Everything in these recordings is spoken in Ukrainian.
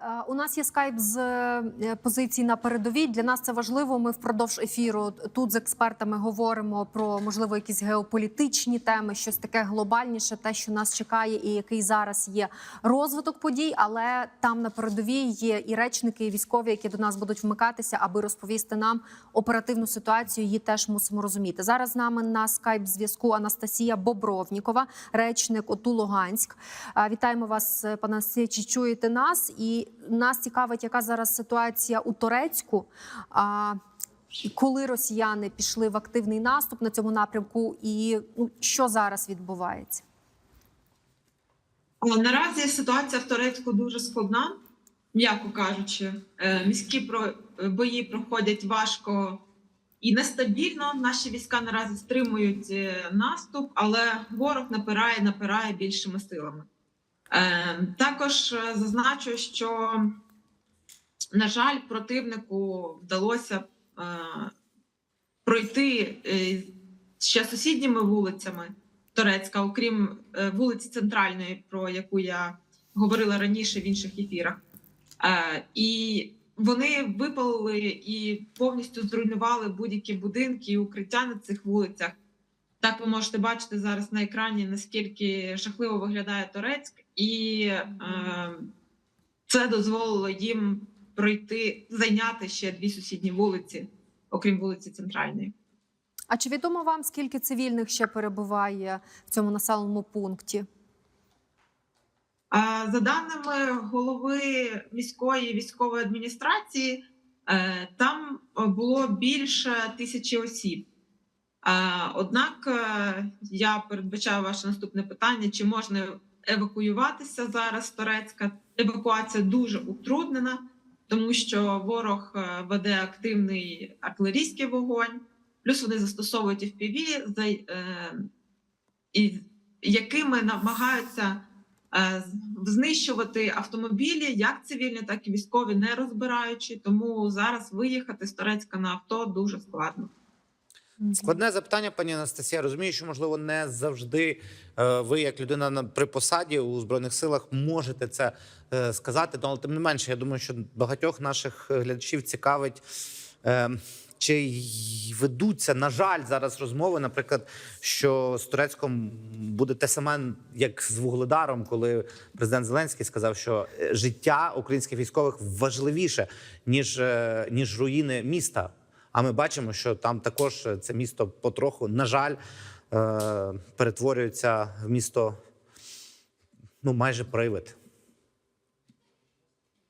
Е, У нас є скайп з е, позиції на передовій. Для нас це важливо. Ми впродовж ефіру тут з експертами говоримо про можливо якісь геополітичні теми, щось таке глобальніше, те, що нас чекає, і який зараз є розвиток подій. Але там на передовій є і речники, і військові, які до нас будуть вмикатися, аби розповісти нам оперативну ситуацію. Її теж мусимо розуміти. Зараз з нами на скайп зв'язку Анастасія Бобровнікова, речник ОТУ Луганськ. Е, Вітаємо вас, пане Анастасія, Чи чуєте нас? І нас цікавить, яка зараз ситуація у Турецьку. А, коли росіяни пішли в активний наступ на цьому напрямку, і ну, що зараз відбувається? Наразі ситуація в Турецьку дуже складна, м'яко кажучи. Е, Міські про- бої проходять важко і нестабільно. Наші війська наразі стримують е, наступ, але ворог напирає, напирає більшими силами. Е, Також е, зазначу, що, на жаль, противнику вдалося е, пройти ще сусідніми вулицями. Турецька, окрім вулиці Центральної, про яку я говорила раніше в інших ефірах. І вони випалили і повністю зруйнували будь-які будинки і укриття на цих вулицях. Так ви можете бачити зараз на екрані, наскільки жахливо виглядає Турецьк, і е, це дозволило їм пройти, зайняти ще дві сусідні вулиці, окрім вулиці Центральної. А чи відомо вам, скільки цивільних ще перебуває в цьому населеному пункті? За даними голови міської військової адміністрації, е, там е, було більше тисячі осіб. Однак е, я передбачаю ваше наступне питання: чи можна евакуюватися зараз Турецька? Евакуація дуже утруднена, тому що ворог е, веде активний артилерійський вогонь, плюс вони застосовують FPV, за- е, і якими намагаються знищувати автомобілі, як цивільні, так і військові, не розбираючи. Тому зараз виїхати з Турецька на авто дуже складно. Складне запитання, пані Анастасія. Розумію, що можливо не завжди е, ви, як людина на при посаді у збройних силах, можете це е, сказати. Але тим не менше, я думаю, що багатьох наших глядачів цікавить. е, Чи ведуться, на жаль, зараз розмови, наприклад, що з Турецьком буде те саме, як з Вугледаром, коли президент Зеленський сказав, що життя українських військових важливіше ніж, ніж руїни міста. А ми бачимо, що там також це місто потроху, на жаль, е, перетворюється в місто ну майже привид.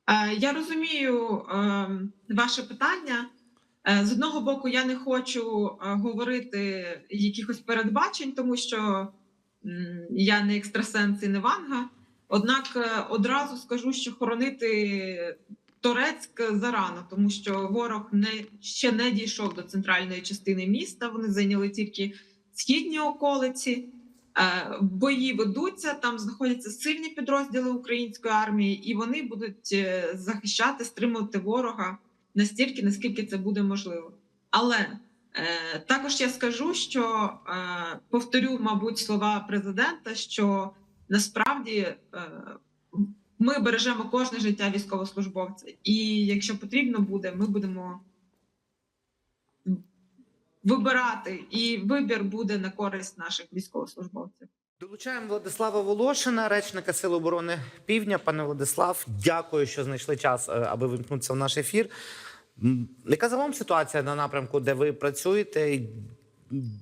Е, Я розумію е, ваше питання. З одного боку, я не хочу говорити якихось передбачень, тому що я не екстрасенс і не ванга. Однак одразу скажу, що хоронити Торецьк зарано, тому що ворог не ще не дійшов до центральної частини міста. Вони зайняли тільки східні околиці. Е, Бої ведуться, там знаходяться сильні підрозділи української армії, і вони будуть е, захищати, стримувати ворога настільки, наскільки це буде можливо. Але е, також я скажу, що е, повторю, мабуть, слова президента, що насправді е, ми бережемо кожне життя військовослужбовця, і якщо потрібно буде, ми будемо вибирати, і вибір буде на користь наших військовослужбовців. Долучаємо Владислава Волошина, речника Сил оборони Півдня. Пане Владислав, дякую, що знайшли час, е, аби вимкнутися в наш ефір. Яка загалом ситуація на напрямку, де ви працюєте?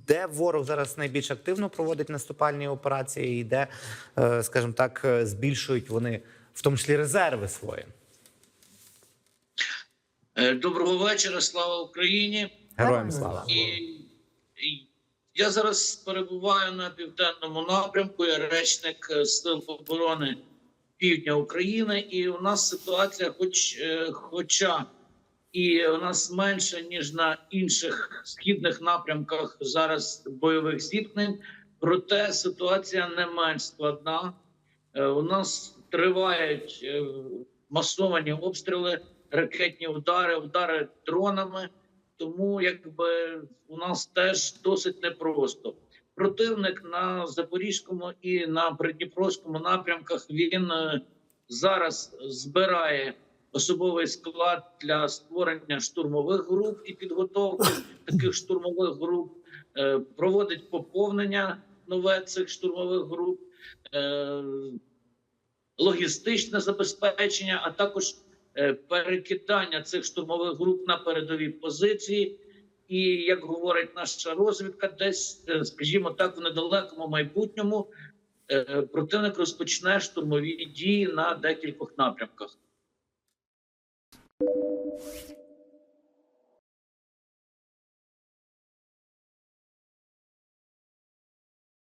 Де ворог зараз найбільш активно проводить наступальні операції, і де, е, скажімо так, е, збільшують вони в тому числі резерви свої? Е, Доброго вечора, слава Україні. Героям слава! І, і я зараз перебуваю на південному напрямку. Я речник е, Сил оборони Півдня України, і у нас ситуація, хоч е, хоча і у нас менше ніж на інших східних напрямках зараз бойових зіткнень, проте ситуація не менш складна. У нас тривають е, масовані обстріли, ракетні удари, удари дронами. Тому якби у нас теж досить непросто. Противник на запорізькому і на придніпровському напрямках він е, зараз збирає особовий склад для створення штурмових груп і підготовки таких штурмових груп, е, проводить поповнення нове цих штурмових груп, логістичне забезпечення, а також е, перекидання цих штурмових груп на передові позиції. І як говорить наша розвідка, десь, е, скажімо так, в недалекому майбутньому е, противник розпочне штурмові дії на декількох напрямках.